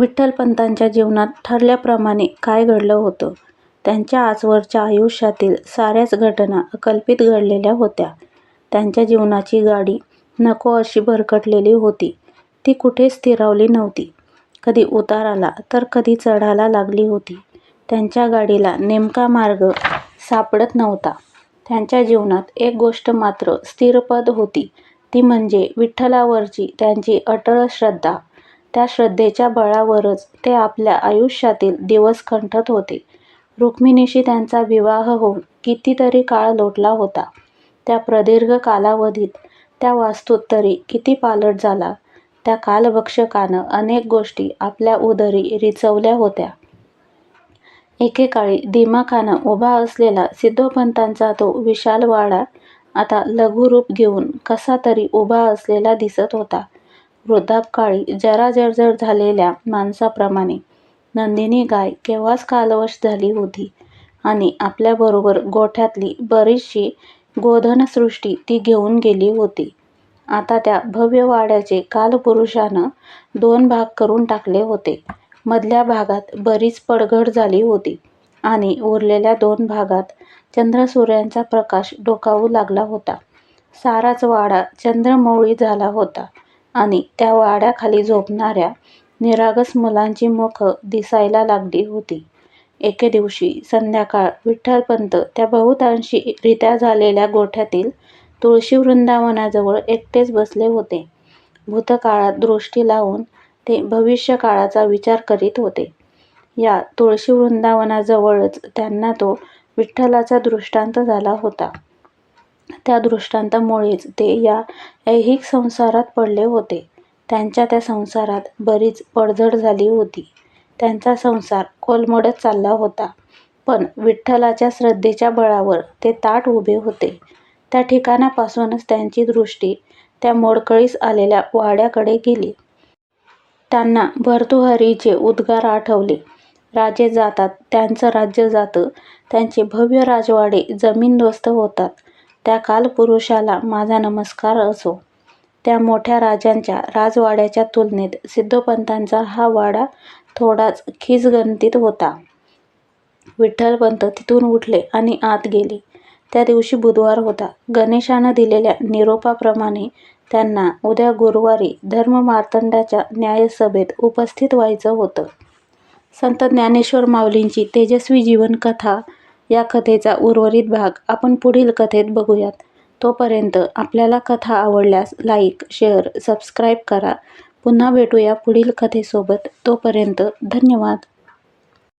विठ्ठलपंतांच्या जीवनात ठरल्याप्रमाणे काय घडलं होतं? त्यांच्या आजवरच्या आयुष्यातील साऱ्याच घटना अकल्पित घडलेल्या होत्या. त्यांच्या जीवनाची गाडी नको अशी भरकटलेली होती. ती कुठेच स्थिरावली नव्हती. कधी उताराला तर कधी चढायला लागली होती. त्यांच्या गाडीला नेमका मार्ग सापडत नव्हता. त्यांच्या जीवनात एक गोष्ट मात्र स्थिरपद होती. ती म्हणजे विठ्ठलावरची त्यांची अटळ श्रद्धा. त्या श्रद्धेच्या बळावरच ते आपल्या आयुष्यातील दिवस कंठत होते. रुक्मिणीशी त्यांचा विवाह होऊन कितीतरी काळ लोटला होता. त्या प्रदीर्घ कालावधीत त्या वास्तूत तरी किती पालट झाला. त्या कालभक्षकानं अनेक गोष्टी आपल्या उदरी रिचवल्या होत्या. एकेकाळी दिमाखानं उभा असलेला सिद्धोपंतांचा तो विशाल वाडा आता लघुरूप घेऊन कसा तरी उभा असलेला दिसत होता. वृद्धापकाळी जरा जर्जर झालेल्या माणसाप्रमाणे. नंदिनी गाय केव्हाच कालवश झाली होती आणि आपल्याबरोबर गोठ्यातली बरीचशी गोधनसृष्टी ती घेऊन गेली होती. आता त्या भव्य वाड्याचे कालपुरुषानं दोन भाग करून टाकले होते. मधल्या भागात बरीच पडघड झाली होती आणि उरलेल्या दोन भागात चंद्रसूर्यांचा प्रकाश डोकावू लागला होता. साराच वाडा चंद्रमौळी झाला होता. आणि त्या वाड्याखाली झोपणाऱ्या निरागस मुलांची मुखं दिसायला लागली होती. एके दिवशी संध्याकाळ विठ्ठलपंत त्या बहुतांशी रित्या झालेल्या गोठ्यातील तुळशी वृंदावनाजवळ एकटेच बसले होते. भूतकाळात दृष्टी लावून ते भविष्यकाळाचा विचार करीत होते. या तुळशी वृंदावनाजवळच त्यांना तो विठ्ठलाचा दृष्टांत झाला होता. त्या दृष्टांतामुळेच ते या ऐहिक संसारात पडले होते. त्यांच्या त्या संसारात बरीच पडझड झाली होती. त्यांचा संसार कोलमडत चालला होता. पण विठ्ठलाच्या श्रद्धेच्या बळावर ते ताठ उभे होते. त्या ठिकाणापासूनच त्यांची दृष्टी त्या मोडकळीस आलेल्या वाड्याकडे गेली. त्यांना भर्तृहरीचे उद्गार आठवले. राजे जातात त्यांचं राज्य जातं त्यांचे भव्य राजवाडे जमीनदोस्त होतात. त्या कालपुरुषाला माझा नमस्कार असो. त्या मोठ्या राजांच्या राजवाड्याच्या तुलनेत सिद्धोपंतांचा हा वाडा थोडाच खिजगणतीत होता. विठ्ठलपंत तिथून उठले आणि आत गेले. त्या दिवशी बुधवार होता. गणेशानं दिलेल्या निरोपाप्रमाणे त्यांना उद्या गुरुवारी धर्ममार्तंडाच्या न्यायसभेत उपस्थित व्हायचं होतं. संत ज्ञानेश्वर माऊलींची तेजस्वी जीवनकथा या कथेचा उर्वरित भाग आपण पुढील कथेत बघूयात. तोपर्यंत आपल्याला कथा आवडल्यास लाईक शेअर सबस्क्राईब करा. पुन्हा भेटूया पुढील कथेसोबत. तोपर्यंत धन्यवाद.